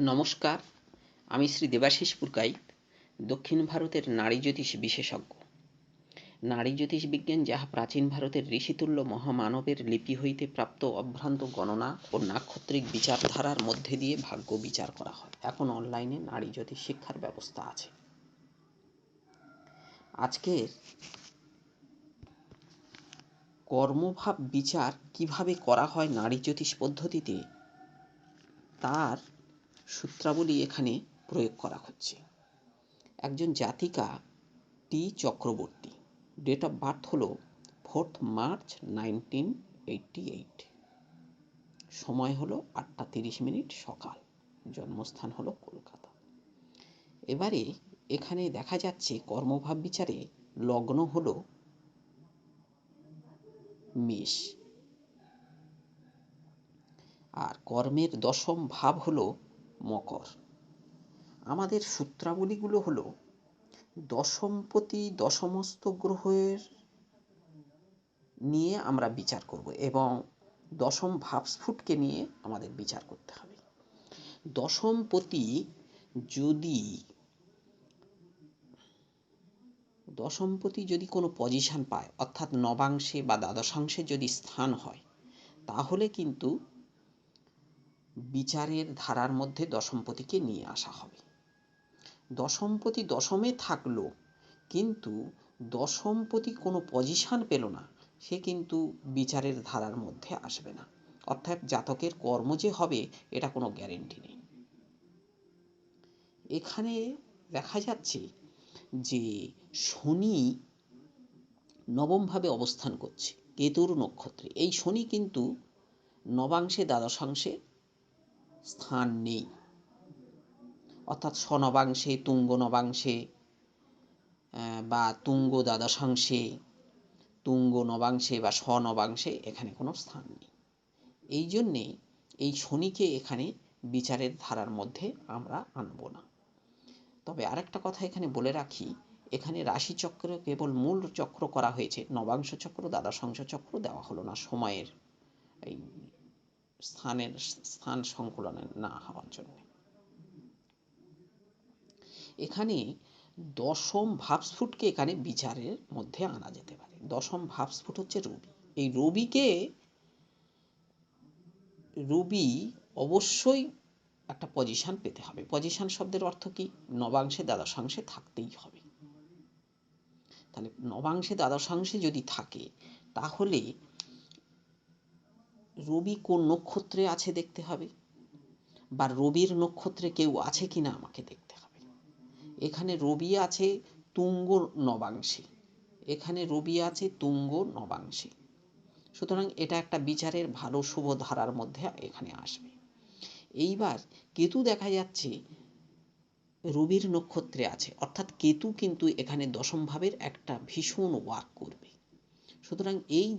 নমস্কার, আমি শ্রী দেবাশিস পুরকাইত, দক্ষিণ ভারতের নারী জ্যোতিষ বিশেষজ্ঞ। নারী জ্যোতিষ বিজ্ঞান যাহা প্রাচীন ভারতের ঋষিতুল্য মহামানবের লিপি হইতে প্রাপ্ত অভ্রান্ত গণনা ও নাক্ষত্রিক বিচারধারার মধ্যে দিয়ে ভাগ্য বিচার করা হয়। এখন অনলাইনে নারী জ্যোতিষ শিক্ষার ব্যবস্থা আছে। আজকের কর্মভাব বিচার কীভাবে করা হয় নারী জ্যোতিষ পদ্ধতিতে, তার সূত্রাবলী এখানে প্রয়োগ করা হচ্ছে। একজন জাতিকা টি চক্রবর্তী ডেট অফ বার্থ হলো fourth March nineteen eighty eight সময় হলো আটটা তিরিশ মিনিট সকাল, জন্মস্থান হলো কলকাতা। এবারে এখানে দেখা যাচ্ছে কর্মভাব বিচারে লগ্ন হলো মেষ। আর কর্মের দশম ভাব হলো মকর। আমাদের সূত্রাবলীগুলো হলো, দশমপতি দশমস্ত গ্রহের নিয়ে আমরা বিচার করব এবং দশম ভাবস্ফুটকে নিয়ে আমাদের বিচার করতে হবে। দশমপতি যদি দশমপতি যদি কোনো পজিশন পায়, অর্থাৎ নবাংশে বা দ্বাদশাংশে যদি স্থান হয়, তাহলে কিন্তু বিচারের ধারার মধ্যে দশমপতিকে নিয়ে আসা হবে। দশমপতি দশমে থাকল, কিন্তু দশমপতি কোনো পজিশন পেল না, সে কিন্তু বিচারের ধারার মধ্যে আসবে না। অর্থাৎ জাতকের কর্ম যে হবে, এটা কোনো গ্যারেন্টি নেই। এখানে দেখা যাচ্ছে যে শনি নবমভাবে অবস্থান করছে, কেতুর নক্ষত্রে। এই শনি কিন্তু নবাংশে, দ্বাদশাংশে স্থান নেই। অর্থাৎ স্বনবাংশে তুঙ্গ নবাংশে বা তুঙ্গ দ্বাদশাংশে তুঙ্গ নবাংশে বা স্বনবাংশে এখানে কোনো স্থান নেই। এই জন্যে এই শনিকে এখানে বিচারের ধারার মধ্যে আমরা আনব না। তবে আরেকটা কথা এখানে বলে রাখি, এখানে রাশিচক্র কেবল মূল চক্র করা হয়েছে, নবাংশ চক্র, দ্বাদশাংশ চক্র দেওয়া হলো না সময়ের। এই স্থানের স্থান সংকুলনে না হওয়ার জন্য। এখানে দশম ভাবস্ফুটকে এখানে বিচারের মধ্যে আনা যেতে পারে। দশম ভাবস্ফুট হচ্ছে রবি। এই রবিকে রবি অবশ্যই একটা পজিশন পেতে হবে। পজিশন শব্দের অর্থ কি? নবাংশে, দ্বাদশাংশে থাকতেই হবে। তাহলে নবাংশে, দ্বাদশাংশে যদি থাকে, তাহলে রবি কোন নক্ষত্রে আছে দেখতে হবে? বা রবির নক্ষত্রে কেউ আছে কিনা আমাকে দেখতে হবে। এখানে রবি আছে তুঙ্গ নবাংশে। এখানে রবি আছে তুঙ্গ নবাংশে। সুতরাং এটা একটা বিচারের ভালো শুভ ধারার মধ্যে এখানে আসবে। এইবার কেতু দেখা যাচ্ছে রবির নক্ষত্রে আছে। অর্থাৎ কেতু কিন্তু এখানে দশম ভাবের একটা ভীষণ ওয়ার্ক করবে। সুতরাং এই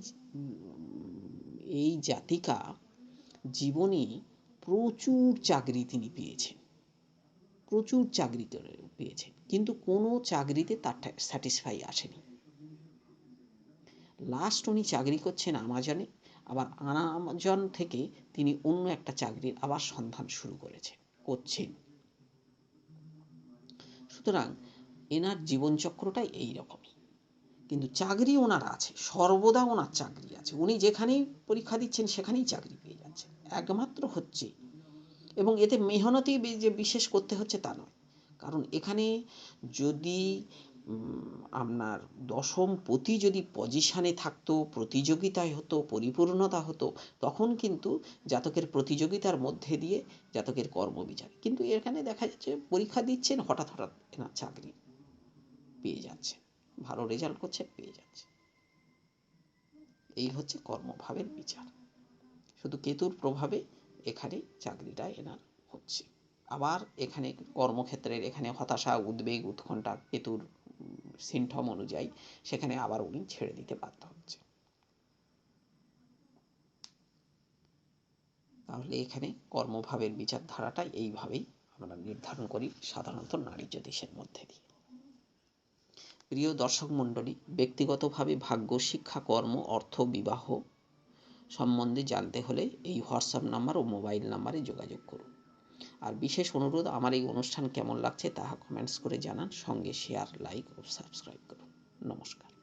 এই জাতিকা জীবনে প্রচুর চাকরি তিনি পেয়েছেন প্রচুর চাকরি পেয়েছেন কিন্তু কোনো চাকরিতে তার স্যাটিসফাই আসেনি। লাস্ট উনি চাকরি করছেন আমাজনে আবার আমাজন থেকে তিনি অন্য একটা চাকরির আবার সন্ধান শুরু করেছেন করছেন। সুতরাং, এনার জীবনচক্রটাই এই রকমই। কিন্তু চাকরি ওনার আছে, সর্বদা ওনার চাকরি আছে। উনি যেখানেই পরীক্ষা দিচ্ছেন, সেখানেই চাকরি পেয়ে যাচ্ছেন। একমাত্র হচ্ছে। এবং এতে মেহনতি যে বিশেষ করতে হচ্ছে তা নয়। কারণ এখানে যদি আপনার দশম পতি যদি পজিশানে থাকতো, প্রতিযোগিতায় হতো, পরিপূর্ণতা হতো, তখন কিন্তু জাতকের প্রতিযোগিতার মধ্যে দিয়ে জাতকের কর্মবিচার। কিন্তু এখানে দেখা যাচ্ছে পরীক্ষা দিচ্ছেন, হঠাৎ হঠাৎ এনার চাকরি। ভালো রেজাল্ট করছে, পেয়ে যাচ্ছে। এই হচ্ছে কর্মভাবের বিচার। শুধু কেতুর প্রভাবে এখানে চাকরিটা এনার হচ্ছে। আবার এখানে কর্মক্ষেত্রের এখানে হতাশা, উদ্বেগ, উৎকণ্ঠা কেতুর সিমটম অনুযায়ী সেখানে আবার উনি ছেড়ে দিতে বাধ্য হচ্ছে। তাহলে এখানে কর্মভাবের বিচারধারাটা এইভাবেই আমরা নির্ধারণ করি সাধারণত নারী জ্যোতিষের মধ্যে দিয়ে। প্রিয় দর্শক মণ্ডলী, ব্যক্তিগতভাবে ভাগ্য, শিক্ষা, কর্ম, অর্থ, বিবাহ সম্বন্ধে জানতে হলে এই হোয়াটসঅ্যাপ নাম্বার ও মোবাইল নাম্বারে যোগাযোগ করুন। আর বিশেষ অনুরোধ, আমার এই অনুষ্ঠান কেমন লাগছে তাহা কমেন্টস করে জানান, সঙ্গে শেয়ার, লাইক ও সাবস্ক্রাইব করুন। নমস্কার।